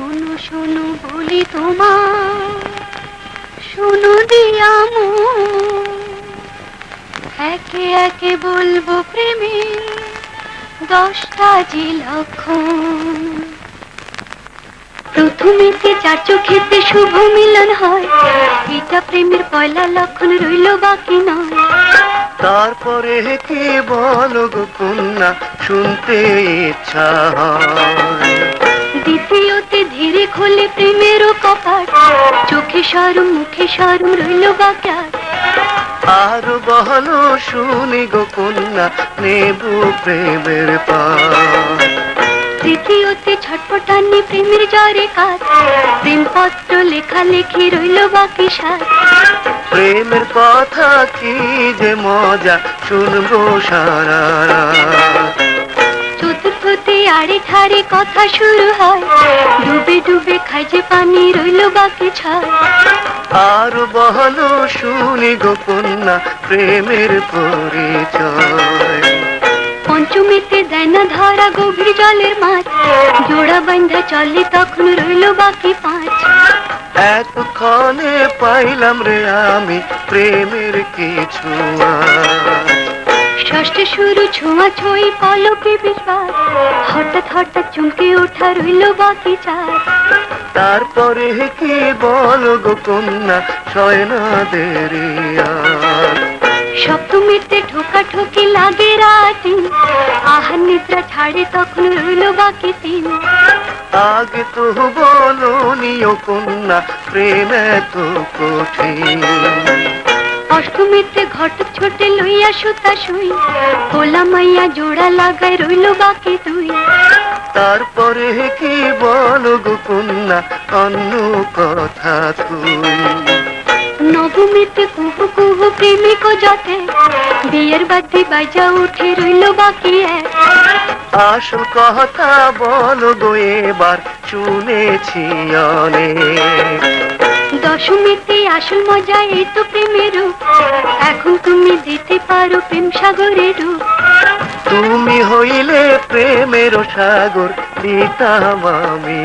শোনো শোনো বলি তোমার শোনো দিয়ামু একে একে বলব প্রেমে দশটা জি লক্ষণ। প্রথমেতে চার চোখেতে শুভ মিলন হয়, এটা প্রেমের পয়লা লক্ষণ রইল বাকি নয়। তারপরে কি বলো গো কন্যা, শুনতে ইচ্ছা হয়। খোলে প্রেমেরও কপাট। চোখে সরম মুখে সরম রইল বাকার। আর বলো শুনি গো কন্যা নেব প্রেমের তৃতীয়তে ছটপটানি প্রেমের জ্বরে কাজ প্রেমপত্র লেখালেখি রইল বাকি সার প্রেমের কথা কি যে মজা শুনব সারা আড়ে ঠাড়ে কথা শুরু হয়। ডুবে ডুবে খাই যে পানি রইল বাকি ছয় আর বলো শুনি গো কন্যা প্রেমের পরিচয়। পঞ্চমীতে দেয় না ধরা গভীর জলের মাছ। জোড়া বান্ধা চলে তখন রইল বাকি পাঁচ। এতক্ষণে পাইলাম রে আমি প্রেমের কিছু আজ। ষষ্ঠে শুরু ছোঁয়া ছুঁই পলকে বিশ্বাস হঠাৎ হঠাৎ চমকে ওঠা রইল বাকি চার। তারপরে কি বলো গো কন্যা ছয় না দেরি সপ্তমীতে ঠোকা ঠোকি লাগে রাতি আহার নিদ্রা ছাড়ে তখন রইল বাকি তিন আগে তো বলো নিও কন্যা প্রেম এত কঠিন। অষ্টমীতে ঘটক ছোটে লইয়া সুতা শুই কোলা মাইয়া জোড়া লাগায় রইল বাকি দুই। তারপরে কি বলো কন্যা অন্য কথা তুই? নবমীতে কুহু কুহু প্রেমিক যতে বিয়ের বাদ্যি বাজা উঠে রইল বাকি আসল কথা বলো গো এবার শুনেছি অনেক। দশমীতে আসল মজা, এই তো প্রেমের এখন তুমি দিতে পারো প্রেম সাগরের তুমি হইলে প্রেমের সাগর, দিতাম আমি।